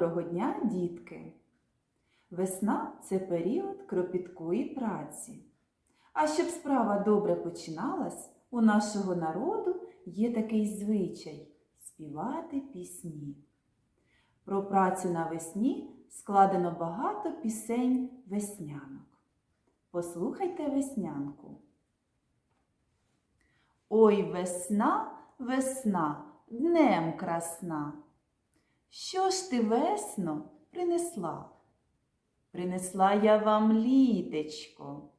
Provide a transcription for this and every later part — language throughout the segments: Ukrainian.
Доброго дня, дітки! Весна це період кропіткої праці. А щоб справа добре починалась, у нашого народу є такий звичай співати пісні. Про працю навесні складено багато пісень веснянок. Послухайте веснянку. Ой, весна, весна, днем красна. Що ж ти, весно, принесла? Принесла я вам літечко,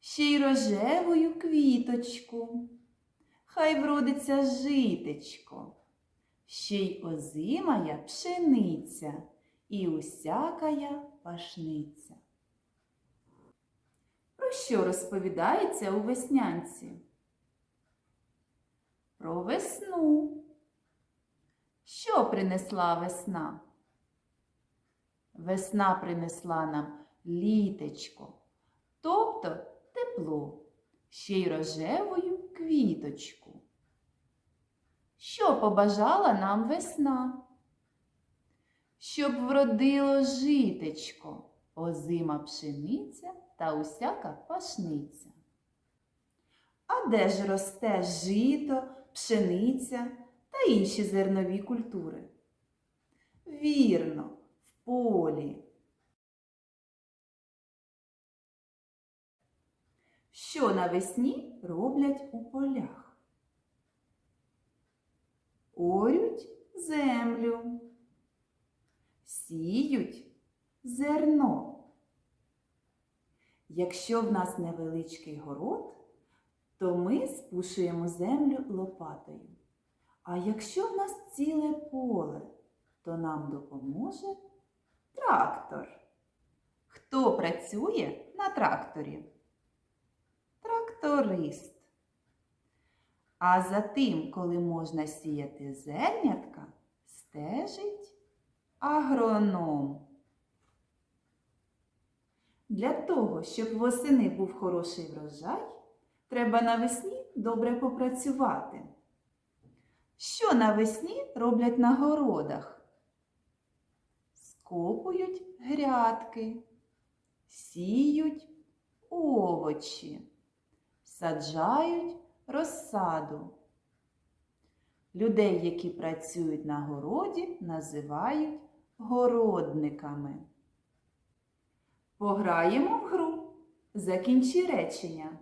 ще й рожевою квіточку. Хай вродиться житечко, ще й озимая пшениця і усякая пашниця. Про що розповідається у веснянці? Про весну. Що принесла весна? Весна принесла нам літечко, тобто тепло, ще й рожевою квіточку. Що побажала нам весна? Щоб вродило житечко, озима пшениця та усяка пашниця. А де ж росте жито, пшениця та інші зернові культури? Вірно, в полі. Що навесні роблять у полях? Орють землю, сіють зерно. Якщо в нас невеличкий город, то ми спушуємо землю лопатою. А якщо в нас ціле поле, то нам допоможе трактор. Хто працює на тракторі? Тракторист. А за тим, коли можна сіяти зернятка, стежить агроном. Для того, щоб восени був хороший врожай, треба навесні добре попрацювати. Що навесні роблять на городах? Скопують грядки, сіють овочі, саджають розсаду. Людей, які працюють на городі, називають городниками. Пограємо в гру. Закінчи речення.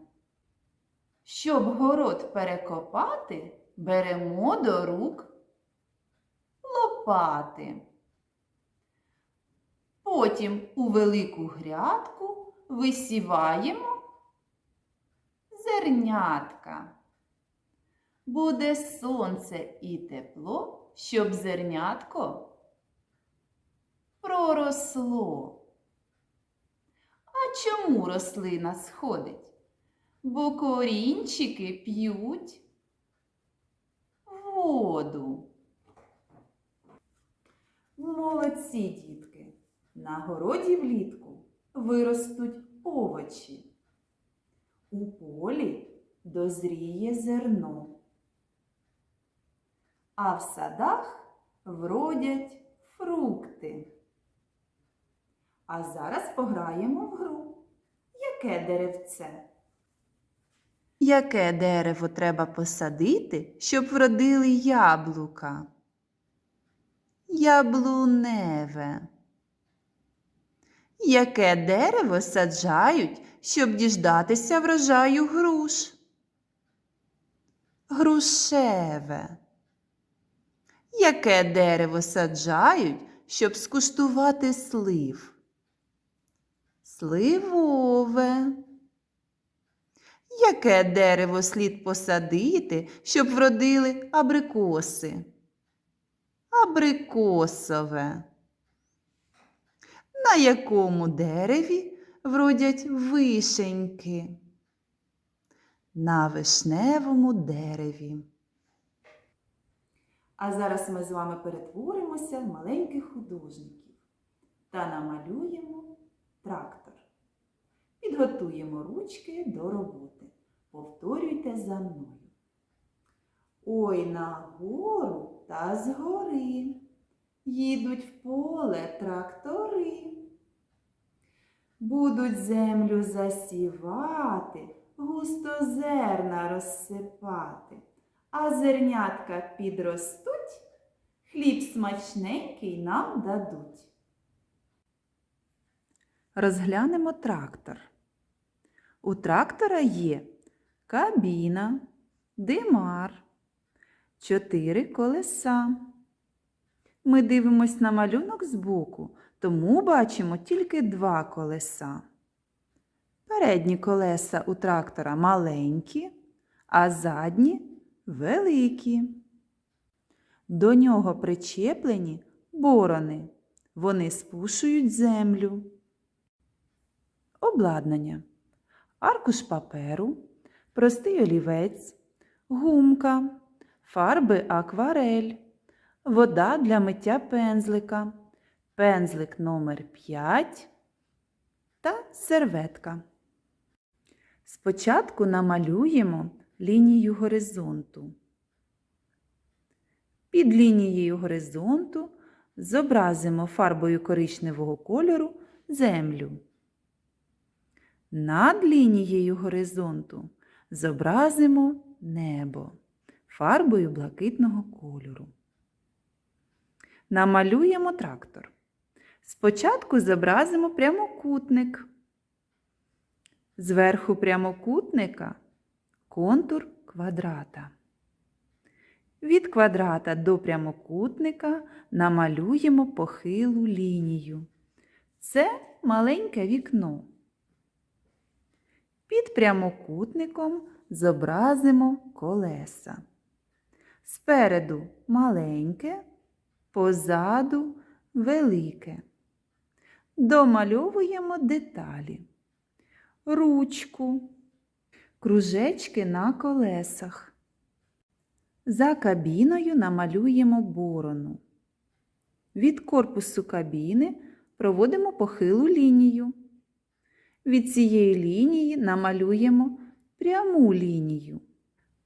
Щоб город перекопати, беремо до рук лопати. Потім у велику грядку висіваємо зернятка. Буде сонце і тепло, щоб зернятко проросло. А чому рослина сходить? Бо корінчики п'ють воду. Молодці, дітки! На городі влітку виростуть овочі. У полі дозріє зерно. А в садах вродять фрукти. А зараз пограємо в гру. Яке деревце? Яке дерево треба посадити, щоб вродили яблука? Яблуневе. Яке дерево саджають, щоб діждатися врожаю груш? Грушеве. Яке дерево саджають, щоб скуштувати слив? Сливове. Яке дерево слід посадити, щоб вродили абрикоси? Абрикосове. На якому дереві вродять вишеньки? На вишневому дереві. А зараз ми з вами перетворимося в маленьких художників та намалюємо трактор. Підготуємо ручки до роботи. Повторюйте за мною. Ой на гору та згори їдуть в поле трактори. Будуть землю засівати, густо зерна розсипати, а зернятка підростуть, хліб смачненький нам дадуть. Розглянемо трактор. У трактора є кабіна, димар, чотири колеса. Ми дивимось на малюнок збоку, тому бачимо тільки два колеса. Передні колеса у трактора маленькі, а задні великі. До нього причеплені борони. Вони спушують землю. Обладнання. Аркуш паперу, простий олівець, гумка, фарби акварель, вода для миття пензлика, пензлик номер 5 та серветка. Спочатку намалюємо лінію горизонту. Під лінією горизонту зобразимо фарбою коричневого кольору землю. Над лінією горизонту зобразимо небо фарбою блакитного кольору. Намалюємо трактор. Спочатку зобразимо прямокутник. Зверху прямокутника контур квадрата. Від квадрата до прямокутника намалюємо похилу лінію. Це маленьке вікно. Під прямокутником зобразимо колеса. Спереду маленьке, позаду велике. Домальовуємо деталі. Ручку, кружечки на колесах. За кабіною намалюємо борону. Від корпусу кабіни проводимо похилу лінію. Від цієї лінії намалюємо пряму лінію.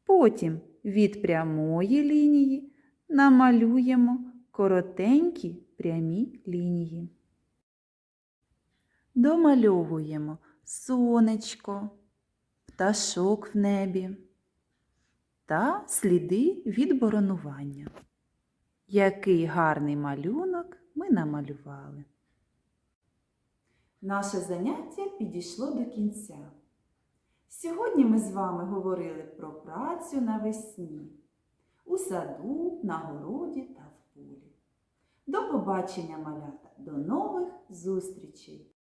Потім від прямої лінії намалюємо коротенькі прямі лінії. Домальовуємо сонечко, пташок в небі та сліди від боронування. Який гарний малюнок ми намалювали. Наше заняття підійшло до кінця. Сьогодні ми з вами говорили про працю навесні у саду, на городі та в полі. До побачення, малята! До нових зустрічей!